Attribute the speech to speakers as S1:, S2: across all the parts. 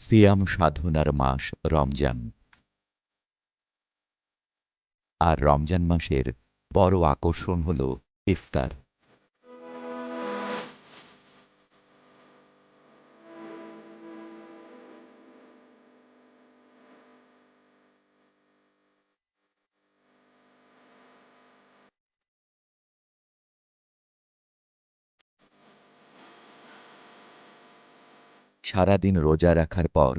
S1: সিয়াম সাধনার মাস রমজান। আর রমজান মাসের বড় আকর্ষণ হল ইফতার। সারাদিন রোজা রাখার পর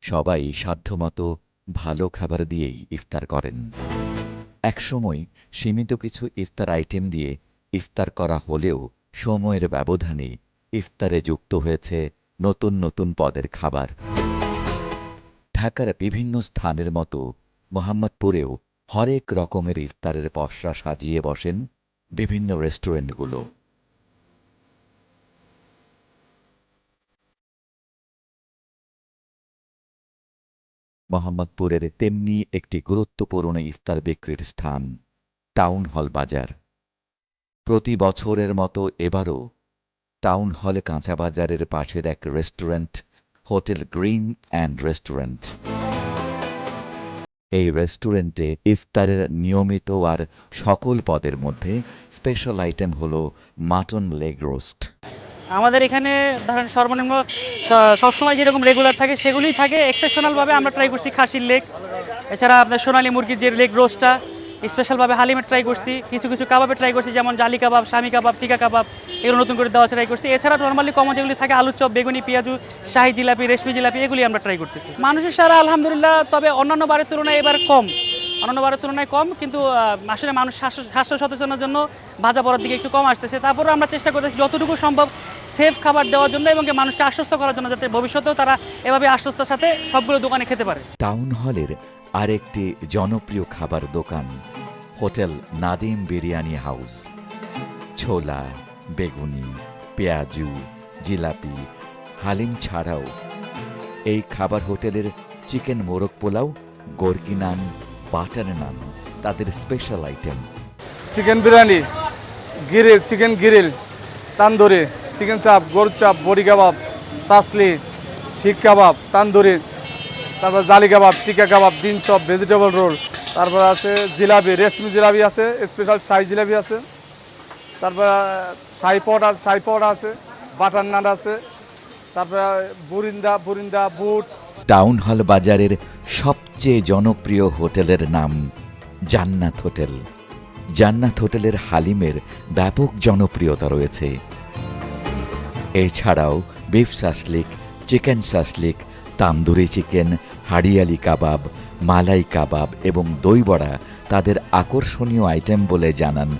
S1: সবাই সাধ্যমতো ভালো খাবার দিয়েই ইফতার করেন। একসময় সীমিত কিছু ইফতার আইটেম দিয়ে ইফতার করা হলেও সময়ের ব্যবধানে ইফতারে যুক্ত হয়েছে নতুন নতুন পদের খাবার। ঢাকার বিভিন্ন স্থানের মতো মোহাম্মদপুরেও হরেক রকমের ইফতারের পসরা সাজিয়ে বসেন বিভিন্ন রেস্টুরেন্টগুলো। মোহাম্মদপুরের তেমনি একটি গুরুত্বপূর্ণ ইফতার বিক্রির স্থান, টাউন হল বাজার। প্রতি বছরের মতো এবারও টাউন হল কাঁচা বাজারের পাশের এক restaurant, hotel green and restaurant. এই রেস্টুরেন্টে ইফতারের নিয়মিত আর সকল পদের মধ্যে স্পেশাল আইটেম হল মাটন লেগ রোস্ট।
S2: আমাদের এখানে ধরেন সর্বনিম্ন সবসময় যেরকম রেগুলার থাকে, সেগুলোই থাকে। এক্সেপশনালভাবে আমরা ট্রাই করছি খাসির লেগ এছাড়া আপনার সোনালী মুরগির যে লেগ রোস্টটা স্পেশালভাবে হালিমের ট্রাই করছি। কিছু কিছু কাবাবে ট্রাই করছি, যেমন জালি কাবাব স্বামী কাবাব, টিকা কাবাব, এগুলো নতুন করে দেওয়া ট্রাই করছি। এছাড়া নর্মালি কমন যেগুলি থাকে, আলুর চপ, বেগুনি, পেঁয়াজু, শাহি জিলাপি, রেশমি জিলাপি, এগুলি আমরা ট্রাই করতেছি। মানুষের সারা আলহামদুলিল্লাহ, তবে অন্যান্য বারের তুলনায় এবার কম। অন্যান্য বারের তুলনায় কম, কিন্তু আসলে মানুষ স্বাস্থ্য স্বাস্থ্য সচেতনের জন্য ভাজা পড়ার দিকে একটু কম আসতেছে। তারপরেও আমরা চেষ্টা করতেছি যতটুকু সম্ভব সেফ খাবার দেওয়ার জন্য এবং মানুষকে আশ্বস্ত করার জন্য যাতে ভবিষ্যতেও তারা এভাবে আশ্বস্তার সাথে সবগুলো দোকানে খেতে পারে।
S1: টাউন হলের আরেকটি জনপ্রিয় খাবার দোকান হোটেল নাদিম বিরিয়ানি হাউস। ছোলা বেগুনি পেঁয়াজু জিলাপি হালিম ছাড়াও এই খাবার হোটেলের চিকেন মোরগ পোলাও গোরকি নান বাটার নান তাদের special item.
S3: Chicken biryani grill chicken grill tandoori. Chicken chaap, গরুর চাপ, বড়ি কাবাব সাসলি শিক কাবাব, তান্দুরি, তারপর জালি কাবাব, টিকা কাবাব, ডিম চপ ভেজিটেবল রোল তারপর আছে জিলাপি, রেশমি জিলাপি আছে স্পেশাল শাহি জিলাপি আছে, তারপর শাহি পরোটা শাহি পরোটা আছে, বাটার নান আছে, তারপর বুরিন্দা বুরিন্দা বুট।
S1: টাউন হল বাজারের সবচেয়ে জনপ্রিয় হোটেলের নাম জান্নাত হোটেল। জান্নাত হোটেলের হালিমের ব্যাপক জনপ্রিয়তা রয়েছে। এছাড়াও beef shashlik chicken shashlik tandoori chicken hariyali kebab malai kebab এবং দই বড়া তাদের আকর্ষণীয় আইটেম বলে জানান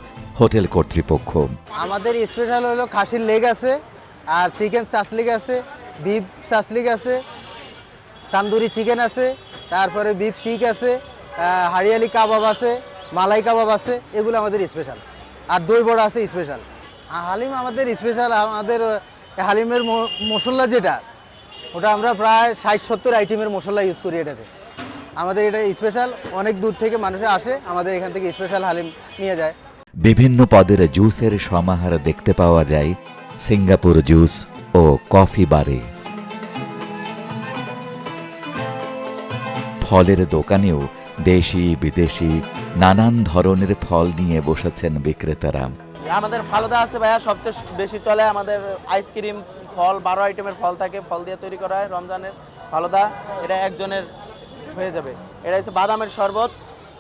S1: হোটেল কর্তৃপক্ষ।
S4: আমাদের স্পেশাল হলো খাসির লেগ আছে আর চিকেন সাসলিক আছে বিফ সাসলিক আছে তান্দুরি চিকেন আছে তারপরে বিফ শিক আছে আহ, হারিয়ালি কাবাব আছে মালাই কাবাব আছে এগুলো আমাদের স্পেশাল আর দই বড়া আছে স্পেশাল হালিম আমাদের স্পেশাল আমাদের হালিমের মশলা যেটা, ওটা আমরা প্রায় ষাট, সত্তর আইটেমের মশলা ইউজ করি এটাতে। আমাদের এটা স্পেশাল অনেক দূর থেকে মানুষে আসে, আমাদের এখান থেকে স্পেশাল হালিম নিয়ে যায়।
S1: বিভিন্ন পদের জুসের সমাহার দেখতে পাওয়া যায়, সিঙ্গাপুর জুস ও কফি বারে। ফলের দোকানেও দেশি বিদেশি নানান ধরনের ফল নিয়ে বসেছেন বিক্রেতারা।
S5: আমাদের ফালুদা আছে ভাইয়া, সবচেয়ে বেশি চলে আমাদের আইসক্রিম ফল, বারো আইটেমের ফল থাকে, ফল দিয়ে তৈরি করা হয় রমজানের ফালুদা। এটা একজনের হয়ে যাবে। এটা হচ্ছে বাদামের শরবত,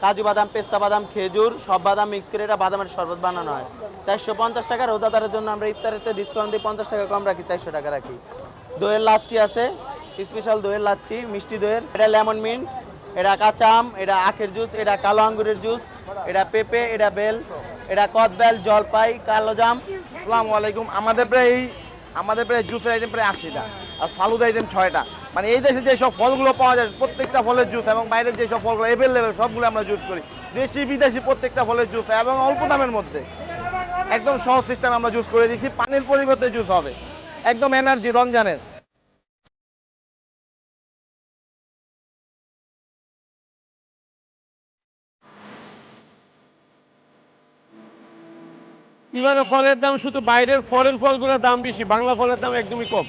S5: কাজু বাদাম, পেস্তা বাদাম, খেজুর, সব বাদাম মিক্স করে এটা বাদামের শরবত বানানো হয়। চারশো পঞ্চাশ টাকা রোজাদারের জন্য আমরা ইফতারিতে ডিসকাউন্ট দিয়ে পঞ্চাশ টাকা কম রাখি, চারশো টাকা রাখি। দইয়ের লাচ্ছি আছে স্পেশাল দইয়ের লাচ্ছি, মিষ্টি দইয়ের। এটা লেমন মিন্ট এটা কাঁচা আম, এটা আখের জুস এটা কালো আঙ্গুরের জুস এটা পেঁপে, এটা বেল। এটা কদবেল জলপাই, কালো জাম।
S6: আসসালামু আলাইকুম। আমাদের প্রায় এই আমাদের প্রায় জুসের আইটেম প্রায় আশিটা। আর ফালুদা আইটেম ছয়টা। মানে এই দেশে যেসব ফলগুলো পাওয়া যায়, প্রত্যেকটা ফলের জুস এবং বাইরের যেসব ফলগুলো অ্যাভেলেবেল সবগুলো আমরা জুস করি। দেশি, বিদেশি প্রত্যেকটা ফলের জুস এবং অল্প দামের মধ্যে। একদম সহজ সিস্টেম আমরা জুস করে দিচ্ছি পানির পরিবর্তে জুস হবে। একদম এনার্জি রমজানের।
S7: ইমানে ফলের দাম শুধু বাইরের ফরেন ফলগুলোর দাম বেশি বাংলা ফলের দাম একদমই কম।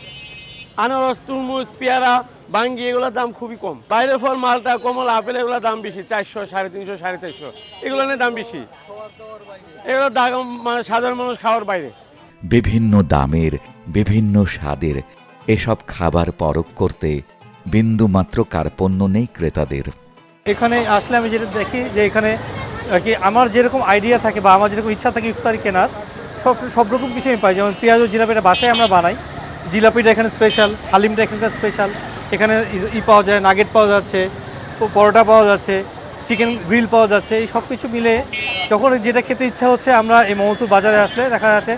S7: আনারস তরমুজ পেয়ারা বাঙ্গি এগুলোর দাম খুবই কম। বাইরের ফল মালটা কমলা আপেল এগুলোর দাম বেশি চারশো সাড়ে তিনশো সাড়ে চারশো। এগুলো নিয়ে দাম বেশি। এগুলো দাম মানে সাধারণ মানুষ খাওয়ার বাইরে।
S1: বিভিন্ন দামের বিভিন্ন স্বাদের এসব খাবার পরখ করতে বিন্দু বিন্দুমাত্র কার্পণ্য নেই ক্রেতাদের।
S8: এখানে আসলে আমি যেটা দেখি যে এখানে আর কি, আমার যেরকম আইডিয়া থাকে বা আমার যেরকম ইচ্ছা থাকে ইফতারি কেনার, সব সব রকম কিছু আমি পাই। যেমন পেঁয়াজ ও জিলাপিটা বাসায় আমরা বানাই। জিলাপিটা এখানে স্পেশাল হালিমটা এখানকার স্পেশাল এখানে ই- পাওয়া যায় নাগেট পাওয়া যাচ্ছে পরোটা পাওয়া যাচ্ছে চিকেন গ্রিল পাওয়া যাচ্ছে, এই সব কিছু মিলে যখন যেটা খেতে ইচ্ছা হচ্ছে আমরা এই মমতু বাজারে আসলে দেখা যাচ্ছে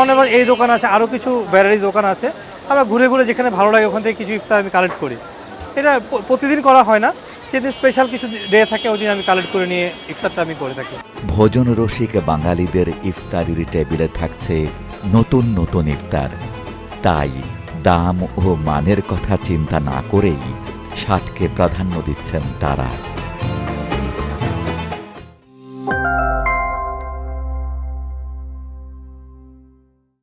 S8: অনেকবার এই দোকান আছে আরও কিছু ভ্যারাইটি দোকান আছে। আমরা ঘুরে ঘুরে যেখানে ভালো লাগে ওখান থেকে কিছু ইফতার আমি কালেক্ট করি। এটা প্রতিদিন করা হয় না। যেদিন স্পেশাল কিছু ডে থাকে ওই দিন আমি কালেক্ট করে নিয়ে ইফতারটা আমি করে থাকি।
S1: ভোজন রসিক বাঙালিদের ইফতারির টেবিলে থাকছে নতুন নতুন ইফতার। তাই দাম ও মানের কথা চিন্তা না করেই স্বাদকে প্রাধান্য দিচ্ছেন তারা।